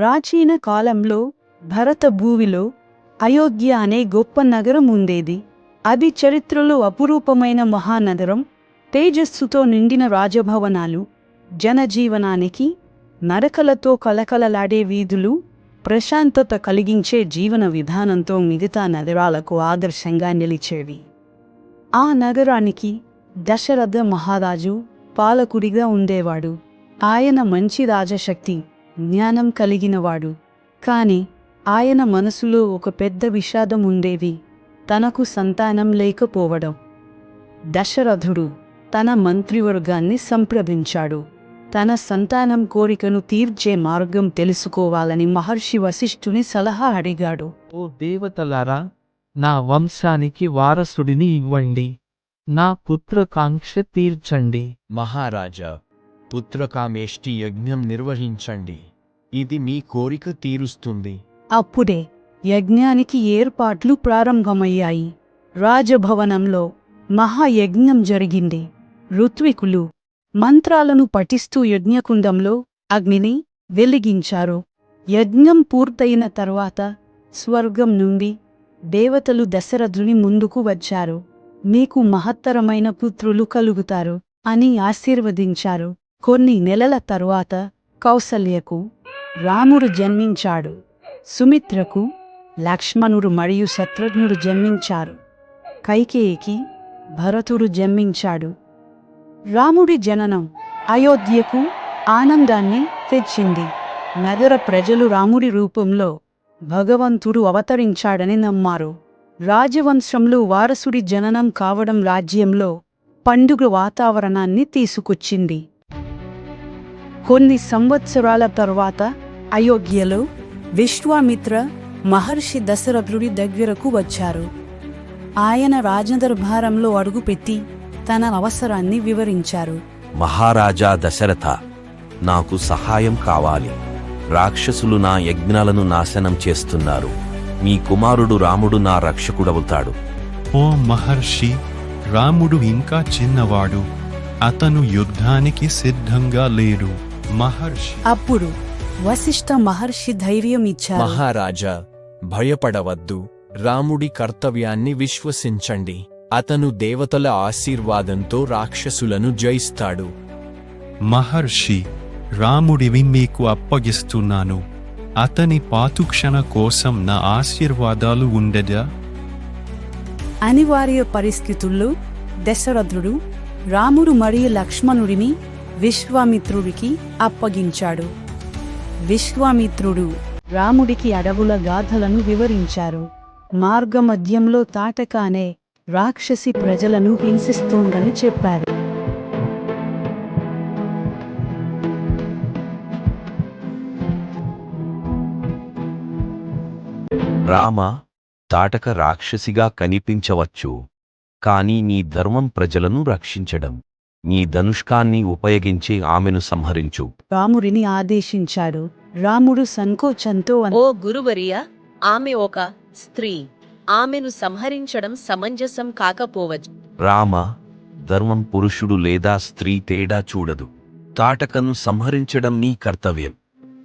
ప్రాచీన కాలంలో భరత భూమిలో అయోధ్య అనే గొప్ప నగరం ఉండేది. అది చరిత్రలో అపురూపమైన మహానగరం. తేజస్సుతో నిండిన రాజభవనాలు జనజీవనానికి నరకలతో కలకలలాడే వీధులు ప్రశాంతత కలిగించే జీవన విధానంతో మిగతా నగరాలకు ఆదర్శంగా నిలిచేవి. ఆ నగరానికి దశరథ మహారాజు పాలకుడిగా ఉండేవాడు. ఆయన మంచి రాజశక్తి జ్ఞానం కలిగినవాడు కాని ఆయన మనసులో ఒక పెద్ద విషాదం ఉండేది. తనకు సంతానం లేకపోవడం. దశరథుడు తన మంత్రివర్గాన్ని సంప్రదించాడు. తన సంతానం కోరికను తీర్చే మార్గం తెలుసుకోవాలని మహర్షి వశిష్ఠుని సలహా అడిగాడు. ఓ దేవతలారా నా వంశానికి వారసుడిని ఇవ్వండి. నా పుత్రకాంక్ష తీర్చండి. మహారాజా పుత్రకామేష్టి యజ్ఞం నిర్వహించండి. ఇది మీ కోరిక తీరుస్తుంది. అప్పుడే యజ్ఞానికి ఏర్పాట్లు ప్రారంభమయ్యాయి. రాజభవనంలో మహాయజ్ఞం జరిగింది. ఋత్వికులు మంత్రాలను పఠిస్తూ యజ్ఞకుండంలో అగ్నిని వెలిగించారు. యజ్ఞం పూర్తయిన తర్వాత స్వర్గం నుండి దేవతలు దశరథుని ముందుకు వచ్చారు. మీకు మహత్తరమైన పుత్రులు కలుగుతారు అని ఆశీర్వదించారు. కొన్ని నెలల తరువాత కౌసల్యకు రాముడు జన్మించాడు. సుమిత్రకు లక్ష్మణుడు మరియు శత్రుఘ్నుడు జన్మించారు. కైకేయికి భరతుడు జన్మించాడు. రాముడి జననం అయోధ్యకు ఆనందాన్ని తెచ్చింది. నగర ప్రజలు రాముడి రూపంలో భగవంతుడు అవతరించాడని నమ్మారు. రాజవంశంలో వారసుడి జననం కావడం రాజ్యంలో పండుగ వాతావరణాన్ని తీసుకొచ్చింది. కొన్ని సంవత్సరాల తరువాత అయోధ్యలో విశ్వామిత్ర మహర్షి దశరథుడి దగ్గరకు వచ్చారు. ఆయన రాజదర్బారంలో అడుగుపెట్టి తన అవసరాన్ని వివరించారు. మహారాజా దశరథ నాకు సహాయం కావాలి. రాక్షసులు నా యజ్ఞాలను నాశనం చేస్తున్నారు. మీ కుమారుడు రాముడు నా రక్షకుడవుతాడు. ఓ మహర్షి రాముడు ఇంకా చిన్నవాడు. అతను యుద్ధానికి సిద్ధంగా లేడు. మహర్షి. అప్పుడు వశిష్ఠ మహర్షి ధైర్యం ఇచ్చారు. మహారాజా భయపడవద్దు. రాముడి కర్తవ్యాన్ని విశ్వసించండి. అతను దేవతల ఆశీర్వాదంతో రాక్షసులను జయిస్తాడు. మహర్షి రాముడివి మీకు అప్పగిస్తున్నాను. అతని పాతుక్షణ కోసం నా ఆశీర్వాదాలు ఉండదా? అనివార్య పరిస్థితుల్లో దశరథుడు రాముడు మరియు లక్ష్మణుడిని విశ్వామిత్రుడికి అప్పగించాడు. విశ్వామిత్రుడు రాముడికి అడవుల గాథలను వివరించారు. మార్గమధ్యంలో తాటకానే రాక్షసి ప్రజలను హింసిస్తోందని చెప్పారు. రామ తాటక రాక్షసిగా కనిపించవచ్చు కానీ నీ ధర్మం ప్రజలను రక్షించడం. నీ ధనుష్కాన్ని ఉపయోగించి ఆమెను సంహరించు. రాముడిని ఆదేశించాడు. రాముడు సంకోచంతో ఓ గురువర్య ఆమె ఒక స్త్రీ. ఆమెను సంహరించడం సమంజసం కాకపోవచ్చు రామ ధర్మం పురుషుడు లేదా స్త్రీ తేడా చూడదు. తాటకను సంహరించడం నీ కర్తవ్యం.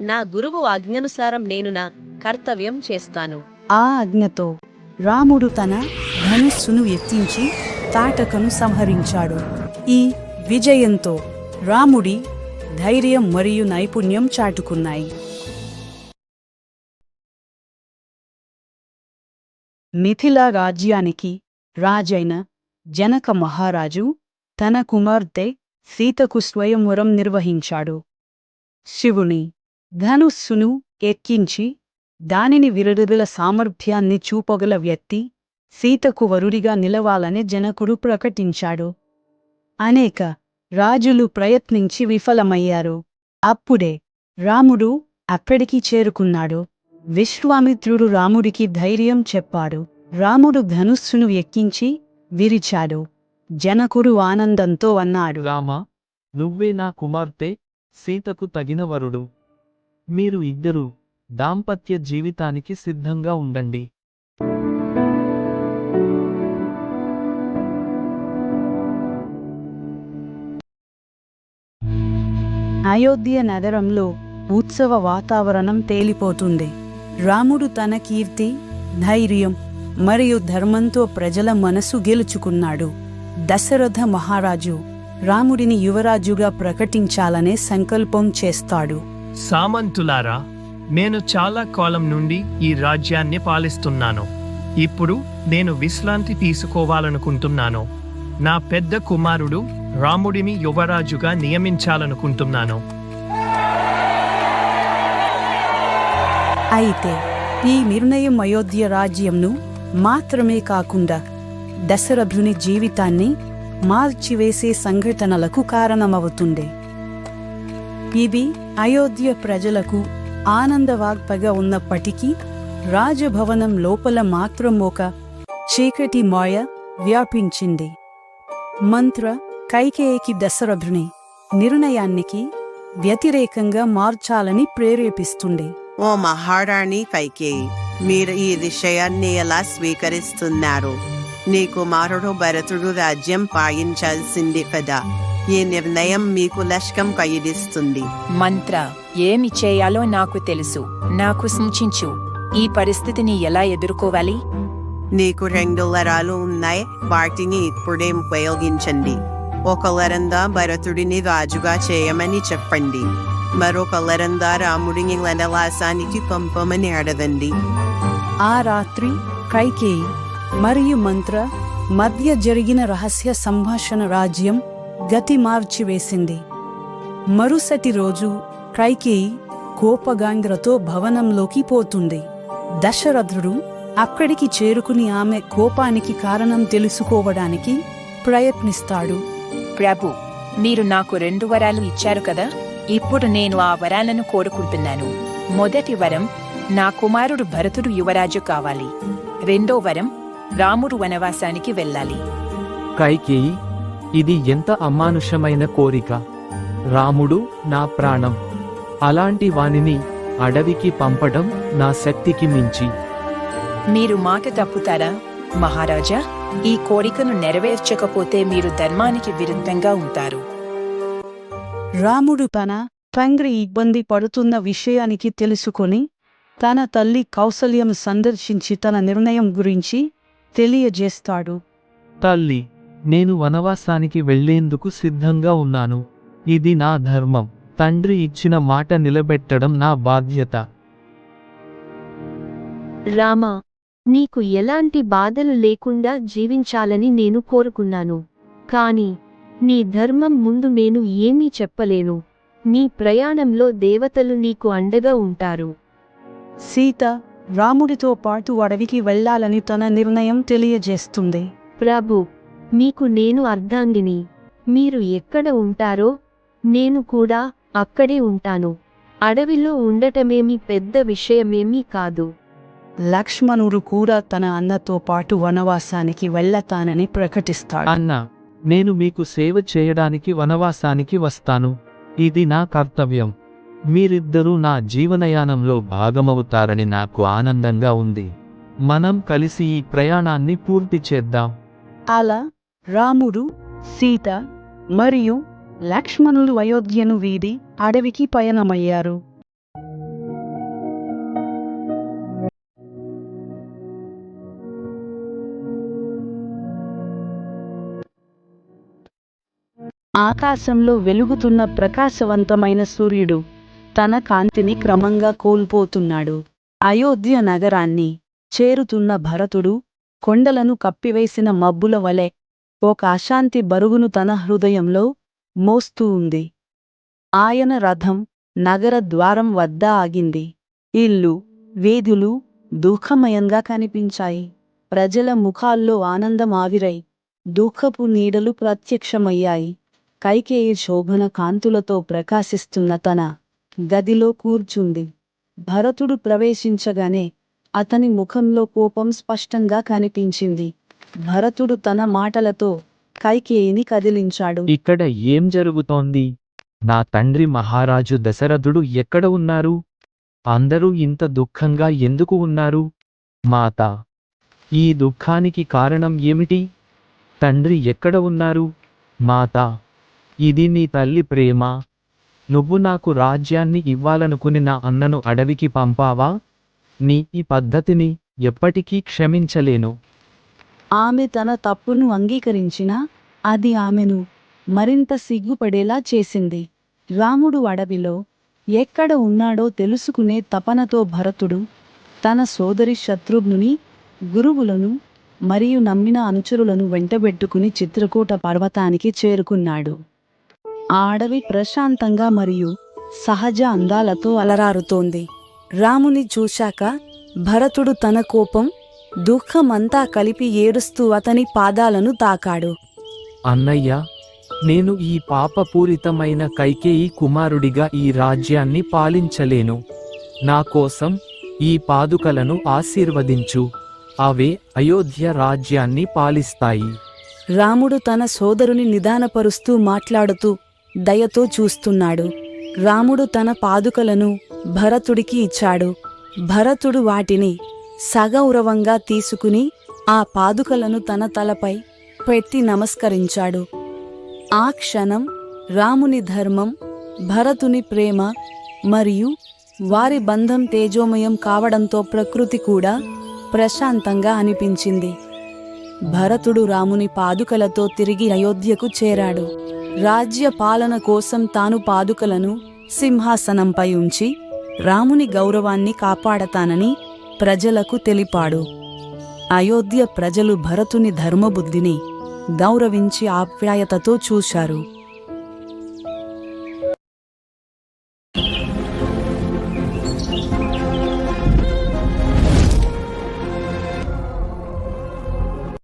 నా గురువు ఆజ్ఞనుసారం నేను నా కర్తవ్యం చేస్తాను. ఆ ఆజ్ఞతో రాముడు తన ధనుస్సును ఎత్తించి తాటకను సంహరించాడు. ఈ విజయంతో రాముడి ధైర్యం మరియు నైపుణ్యం చాటుకున్నాయి. మిథిలా రాజ్యానికి రాజైన జనక మహారాజు తన కుమార్తె సీతకు స్వయంవరం నిర్వహించాడు. శివుని ధనుస్సును ఎక్కించి దానిని విరడుదల సామర్థ్యాన్ని చూపగల వ్యక్తి సీతకు వరుడిగా నిలవాలని జనకుడు ప్రకటించాడు. అనేక రాజులు ప్రయత్నించి విఫలమయ్యారు. అప్పుడే రాముడు అక్కడికి చేరుకున్నాడు. విశ్వామిత్రుడు రాముడికి ధైర్యం చెప్పాడు. రాముడు ధనుస్సును ఎక్కించి విరిచాడు. జనకుడు ఆనందంతో అన్నాడు రామ నువ్వే నా కుమార్తె సీతకు తగిన వరుడు. మీరు ఇద్దరు దాంపత్య జీవితానికి సిద్ధంగా ఉండండి. అయోధ్య నగరంలో ఉత్సవ వాతావరణం తేలిపోతుంది. రాముడు తన కీర్తి ధైర్యం మరియు ధర్మంతో ప్రజల మనసు గెలుచుకున్నాడు. దశరథ మహారాజు రాముడిని యువరాజుగా ప్రకటించాలనే సంకల్పం చేస్తాడు. సామంతులారా నేను చాలా కాలం నుండి ఈ రాజ్యాన్ని పాలిస్తున్నాను. ఇప్పుడు నేను విశ్రాంతి తీసుకోవాలనుకుంటున్నాను. నా పెద్ద కుమారుడు రాముడిని యువరాజుగా నియమించాలనుకుంటున్నాను. అయితే ఈ నిర్ణయం అయోధ్య రాజ్యంను మాత్రమే కాకుండా దశరథుని జీవితాన్ని మార్చివేసే సంఘటనలకు కారణమవుతుంది ఇది అయోధ్య ప్రజలకు ఆనందవాగ్పగా ఉన్నప్పటికీ రాజభవనం లోపల మాత్రం ఒక చీకటి మాయ వ్యాపించింది. మంత్ర కైకేయికి దశరథుని నిర్ణయానికి వ్యతిరేకంగా మార్చాలని ప్రేరేపిస్తుంది ఓ మహారాణి కైకేయి మీరు ఈ విషయాన్ని ఎలా స్వీకరిస్తున్నారు? నీ కుమారుడు భరతుడు రాజ్యం పాయించాల్సింది కదా. ఈ నిర్ణయం మీకు లష్కం కయిదిస్తుంది మంత్ర ఏమి చేయాలో నాకు తెలుసు. నాకు సూచించు. ఈ పరిస్థితిని ఎలా ఎదుర్కోవాలి? నీకు రెండు వరాలు ఉన్నాయి. వాటిని ఇప్పుడే ఉపయోగించండి. ఒక వరందా భరతుడిని రాజుగా చేయమని చెప్పండి మరొక లరందా రాముడిని వనవాసానికి పంపమని అడగండి ఆ రాత్రి కైకేయి మరియు మంత్ర మధ్య జరిగిన రహస్య సంభాషణ రాజ్యం గతి మార్చివేసింది. మరుసటి రోజు కైకేయి కోపగాంగ్రతో భవనంలోకి పోతుంది. దశరథుడు అక్కడికి చేరుకుని ఆమె కోపానికి కారణం తెలుసుకోవడానికి ప్రయత్నిస్తాడు. ప్రభు మీరు నాకు రెండు వరాలు ఇచ్చారు కదా? ఇప్పుడు నేను ఆ వరాలను కోరుకుంటున్నాను. మొదటి వరం నా కుమారుడు భరతుడు యువరాజు కావాలి. రెండో వరం రాముడు వనవాసానికి వెళ్ళాలి. కైకేయి ఇది ఎంత అమానుషమైన కోరిక? రాముడు నా ప్రాణం. అలాంటి వానిని అడవికి పంపడం నా శక్తికి మించి. మీరు మాట తప్పుతారా మహారాజా? ఈ కోరికను నెరవేర్చకపోతే మీరు ధర్మానికి విరుద్ధంగా ఉంటారు. రాముడు తన తండ్రి ఇబ్బంది పడుతున్న విషయానికి తెలుసుకొని తన తల్లి కౌసల్యం సందర్శించి తన నిర్ణయం గురించి తెలియజేస్తాడు. తల్లి నేను వనవాసానికి వెళ్ళేందుకు సిద్ధంగా ఉన్నాను. ఇది నా ధర్మం. తండ్రి ఇచ్చిన మాట నిలబెట్టడం నా బాధ్యత. రామా నీకు ఎలాంటి బాధలు లేకుండా జీవించాలని నేను కోరుకున్నాను. కాని నీ ధర్మం ముందు నేను ఏమీ చెప్పలేను. నీ ప్రయాణంలో దేవతలు నీకు అండగా ఉంటారు. సీత రాముడితో పాటు అడవికి వెళ్ళాలని తన నిర్ణయం తెలియజేస్తుంది. ప్రభు మీకు నేను అర్ధాంగిని. మీరు ఎక్కడ ఉంటారో నేను కూడా అక్కడే ఉంటాను. అడవిలో ఉండటమేమి పెద్ద విషయమేమీ కాదు. లక్ష్మణుడు కూడా తన అన్నతో పాటు వనవాసానికి వెళ్ళతానని ప్రకటిస్తాడు. అన్న నేను మీకు సేవ చేయడానికి వనవాసానికి వస్తాను. ఇది నా కర్తవ్యం. మీరిద్దరూ నా జీవనయానంలో భాగమవుతారని నాకు ఆనందంగా ఉంది. మనం కలిసి ఈ ప్రయాణాన్ని పూర్తి చేద్దాం. అలా రాముడు సీత మరియు లక్ష్మణులు అయోధ్యను వీడి అడవికి పయనమయ్యారు. ఆకాశంలో వెలుగుతున్న ప్రకాశవంతమైన సూర్యుడు తన కాంతిని క్రమంగా కోల్పోతున్నాడు. అయోధ్య నగరాన్ని చేరుతున్న భరతుడు కొండలను కప్పివేసిన మబ్బుల వలె ఒక అశాంతి బరుగును తన హృదయంలో మోస్తూ ఉంది. ఆయన రథం నగర ద్వారం వద్ద ఆగింది. ఇల్లు వేదులు దుఃఖమయంగా కనిపించాయి. ప్రజల ముఖాల్లో ఆనందం ఆవిరై దుఃఖపు నీడలు ప్రత్యక్షమయ్యాయి. కైకేయి శోభన కాంతులతో ప్రకాశిస్తున్న తన గదిలో కూర్చుంది. భరతుడు ప్రవేశించగానే అతని ముఖంలో కోపం స్పష్టంగా కనిపించింది. భరతుడు తన మాటలతో కైకేయిని కదిలించాడు. ఇక్కడ ఏం జరుగుతోంది? నా తండ్రి మహారాజు దశరథుడు ఎక్కడ ఉన్నారు? అందరూ ఇంత దుఃఖంగా ఎందుకు ఉన్నారు? మాత ఈ దుఃఖానికి కారణం ఏమిటి? తండ్రి ఎక్కడ ఉన్నారు? మాత ఇది నీ తల్లి ప్రేమ. నువ్వు నాకు రాజ్యాన్ని ఇవ్వాలనుకుని నా అన్నను అడవికి పంపావా? నీ ఈ పద్ధతిని ఎప్పటికీ క్షమించలేను. ఆమె తన తప్పును అంగీకరించినా అది ఆమెను మరింత సిగ్గుపడేలా చేసింది. రాముడు అడవిలో ఎక్కడ ఉన్నాడో తెలుసుకునే తపనతో భరతుడు తన సోదరి శత్రుఘ్నుని గురువులను మరియు నమ్మిన అనుచరులను వెంటబెట్టుకుని చిత్రకూట పర్వతానికి చేరుకున్నాడు. ఆ అడవి ప్రశాంతంగా మరియు సహజ అందాలతో అలరారుతోంది. రాముని చూశాక భరతుడు తన కోపం దుఃఖమంతా కలిపి ఏడుస్తూ అతని పాదాలను తాకాడు. అన్నయ్య నేను ఈ పాపపూరితమైన కైకేయి కుమారుడిగా ఈ రాజ్యాన్ని పాలించలేను. నా కోసం ఈ పాదుకలను ఆశీర్వదించు. అవే అయోధ్య రాజ్యాన్ని పాలిస్తాయి. రాముడు తన సోదరుని నిదానపరుస్తూ మాట్లాడుతూ దయతో చూస్తున్నాడు. రాముడు తన పాదుకలను భరతుడికి ఇచ్చాడు. భరతుడు వాటిని సగౌరవంగా తీసుకుని ఆ పాదుకలను తన తలపై పెట్టి నమస్కరించాడు. ఆ క్షణం రాముని ధర్మం భరతుని ప్రేమ మరియు వారి బంధం తేజోమయం కావడంతో ప్రకృతి కూడా ప్రశాంతంగా అనిపించింది. భరతుడు రాముని పాదుకలతో తిరిగి అయోధ్యకు చేరాడు. రాజ్య పాలన కోసం తాను పాదుకలను సింహాసనంపై ఉంచి రాముని గౌరవాన్ని కాపాడతానని ప్రజలకు తెలిపాడు. అయోధ్య ప్రజలు భరతుని ధర్మబుద్ధిని గౌరవించి ఆప్యాయతతో చూశారు.